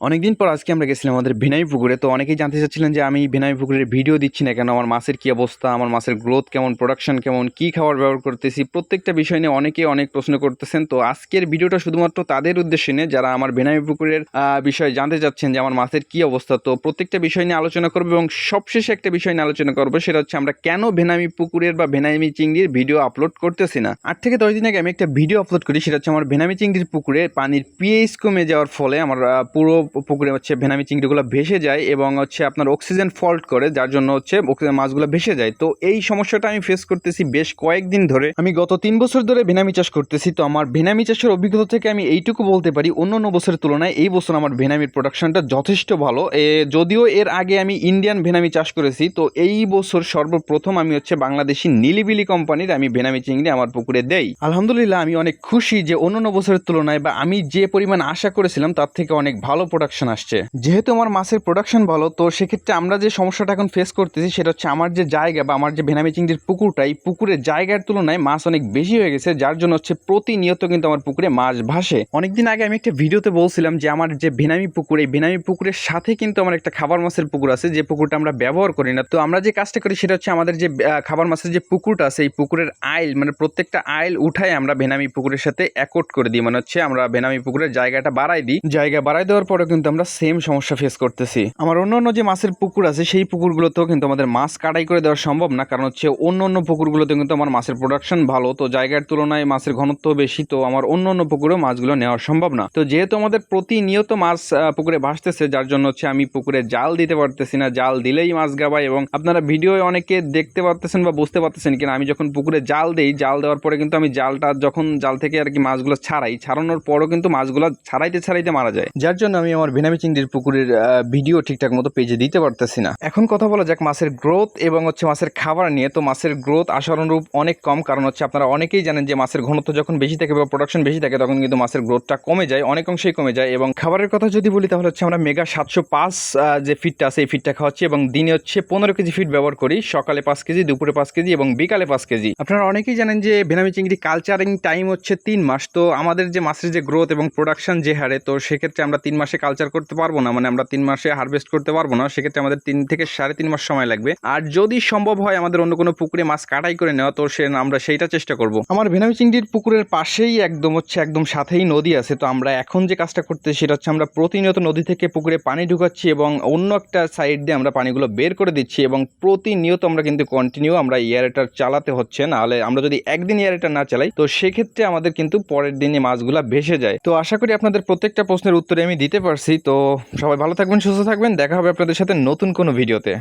অনেকদিন পর আজকে আমরা গেছিলাম আমাদের ভিনামি পুকুরে তো অনেকেই জানতে চাচ্ছিলেন যে আমি ভিনামি পুকুরের ভিডিও দিচ্ছি না কেন, আমার মাছের কী অবস্থা, আমার মাছের গ্রোথ কেমন প্রোডাকশন কেমন, কী খাবার ব্যবহার করতেছি, প্রত্যেকটা বিষয় নিয়ে অনেকে অনেক প্রশ্ন করতেছেন। তো আজকের ভিডিওটা শুধুমাত্র তাদের উদ্দেশ্যে নিয়ে, যারা আমার ভিনামি পুকুরের বিষয়ে জানতে চাচ্ছেন যে আমার মাছের কী অবস্থা, তো প্রত্যেকটা বিষয় নিয়ে আলোচনা করব এবং সবশেষে একটা বিষয় নিয়ে আলোচনা করব, সেটা হচ্ছে আমরা কেন ভেনামি পুকুরের বা ভেনামি চিংড়ির ভিডিও আপলোড করতেছি না। আট থেকে দশ দিন আগে আমি একটা ভিডিও আপলোড করি, সেটা হচ্ছে আমার ভেনামি চিংড়ির পুকুরে পানির পিএইচ কমে যাওয়ার ফলে আমার পুরো পুকুরে হচ্ছে ভেনামি চিংড়িগুলো ভেসে যায় এবং হচ্ছে আপনার অক্সিজেন ফল্ট করে যার জন্য হচ্ছে মাছগুলো ভেসে যায়। তো এই সমস্যাটা আমি ফেস করতেছি বেশ কয়েকদিন ধরে। আমি গত তিন বছর ধরে ভেনামি চাষ করতেছি তো আমার ভেনামি চাষের অভিজ্ঞতা থেকে আমি এইটুকু বলতে পারি অন্য অন্য বছরের তুলনায় এই বছর আমার ভেনামির প্রোডাকশনটা যথেষ্ট ভালো। এ, যদিও এর আগে আমি ইন্ডিয়ান ভেনামি চাষ করেছি তো এই বছর সর্বপ্রথম আমি হচ্ছে বাংলাদেশি নিলিবিলি কোম্পানির আমি ভেনামি চিংড়ি আমার পুকুরে দেই। আলহামদুলিল্লাহ আমি অনেক খুশি যে অন্য বছরের তুলনায় বা আমি যে পরিমাণ আশা করেছিলাম তার থেকে অনেক ভালো প্রোডাকশন আসছে। যেহেতু আমার মাছের প্রোডাকশন ভালো, তো সেক্ষেত্রে আমরা যে সমস্যাটা এখন ফেস করতেছি সেটা হচ্ছে আমার যে জায়গা বা আমার যে ভেনামি চিংড়ির পুকুরটা, এই পুকুরের জায়গার তুলনায় মাছ অনেক বেশি হয়ে গেছে, যার জন্য হচ্ছে প্রতিনিয়ত কিন্তু আমার পুকুরে মাছ ভাসে। অনেকদিন আগে আমি একটা ভিডিওতে বলছিলাম যে আমার যে ভেনামি পুকুর, এই ভেনামি পুকুরের সাথে কিন্তু আমার একটা খাবার মাছের পুকুর আছে, যে পুকুরটা আমরা ব্যবহার করি না। তো আমরা যে কাজটা করি সেটা হচ্ছে আমাদের যে খাবার মাছের যে পুকুরটা আছে, এই পুকুরের আইল মানে প্রত্যেকটা আইল উঠায় আমরা ভেনামি পুকুরের সাথে একট করে দিই। মানে হচ্ছে আমরা ভেনামি পুকুরের জায়গাটা বাড়াই দিই। জায়গা বাড়াই দেওয়ার পরেও কিন্তু আমরা সেম সমস্যা ফেস করতেছি। আমার অন্য অন্য যে মাছের পুকুর আছে, সেই পুকুরগুলোতেও কিন্তু আমাদের মাছ কাটাই করে দেওয়া সম্ভব না। কারণ হচ্ছে অন্য অন্য পুকুরগুলোতে কিন্তু আমার মাছের প্রোডাকশন ভালো। তো জায়গার তুলনায় মাছের ঘনত্ব বেশি, তো আমার অন্য অন্য পুকুরেও মাছগুলো নেওয়া সম্ভব না। তো যেহেতু আমাদের প্রতিনিয়ত মাছ পুকুরে ভাসতেছে, যার জন্য হচ্ছে আমি পুকুরে জাল দিতে পারতেছি না। জাল দিলেই মাছ গাবাই এবং আপনারা ভিডিও অনেকে দেখতে পারতেছেন বা বুঝতে পারতেছেন কিনা, আমি যখন পুকুরে জাল দেই, জাল দেওয়ার পরে কিন্তু আমি জালটা যখন জাল থেকে আর কি মাছগুলো ছাড়াই, ছাড়ানোর পরও কিন্তু মাছগুলো ছাড়াইতে ছাড়াইতে মারা যায়। যার জন্য আমি আমার ভেনামি চিংড়ির পুকুরের ভিডিও ঠিকঠাক মতো পেজে দিতে পারতেছি না। এখন কথা বলা যাক মাছের গ্রোথ এবং হচ্ছে মাছের খাবার নিয়ে। তো মাছের গ্রোথ আশানুরূপ অনেক কম, কারণ হচ্ছে আপনারা অনেকেই জানেন যে মাছের ঘনত্ব যখন বেশি থাকে বা প্রোডাকশন বেশি থাকে, তখন কিন্তু মাছের গ্রোথটা কমে যায় অনেক অংশেই কমে যায়। এবং খাবারের কথা যদি বলি, তাহলে হচ্ছে আমরা মেগা সাতশো পাঁচ যে ফিটটা আছে, এই ফিটটা খাওয়াচ্ছি এবং দিনে হচ্ছে পনেরো কেজি ফিট ব্যবহার করি। সকালে পাঁচ কেজি, দুপুরে পাঁচ কেজি এবং বিকালে পাঁচ কেজি। আপনারা অনেকেই জানেন যে ভেনামি চিংড়ি কালচারিং টাইম হচ্ছে তিন মাস। তো আমাদের যে মাছের যে গ্রোথ এবং প্রোডাকশন যে হারে, তো সেক্ষেত্রে আমরা তিন মাসে কালচার করতে পারব না মানে আমরা তিন মাসে হারভেস্ট করতে পারব না, সেক্ষেত্রে আমাদের তিন থেকে সাড়ে তিন মাস সময় লাগবে। আর যদি সম্ভব হয় আমাদের অন্য কোনো পুকুরে মাছ কাটাই করে নেওয়া, তো সে আমরা সেইটা চেষ্টা করব। আমার ভেনামি চিংড়ির পুকুরের পাশেই একদম হচ্ছে, একদম সাথেই নদী আছে, তো আমরা এখন যে কাজটা করতে সেটা হচ্ছে আমরা প্রতিনিয়ত নদী থেকে পুকুরে পানি ঢুকাচ্ছি এবং অন্য একটা সাইড দিয়ে আমরা পানিগুলো বের করে দিচ্ছি এবং প্রতিনিয়ত আমরা কিন্তু কন্টিনিউ আমরা এয়ারেটার চালাতে হচ্ছে, নাহলে আমরা যদি একদিন এয়ারেটার না চালাই, তো সেক্ষেত্রে আমাদের কিন্তু পরের দিনে মাছগুলো ভেসে যায়। তো আশা করি আপনাদের প্রত্যেকটা প্রশ্নের উত্তরে আমি দিতে পারছি। তো সবাই ভালো থাকবেন সুস্থ থাকবেন। দেখা হবে আপনাদের সাথে নতুন কোনো ভিডিওতে।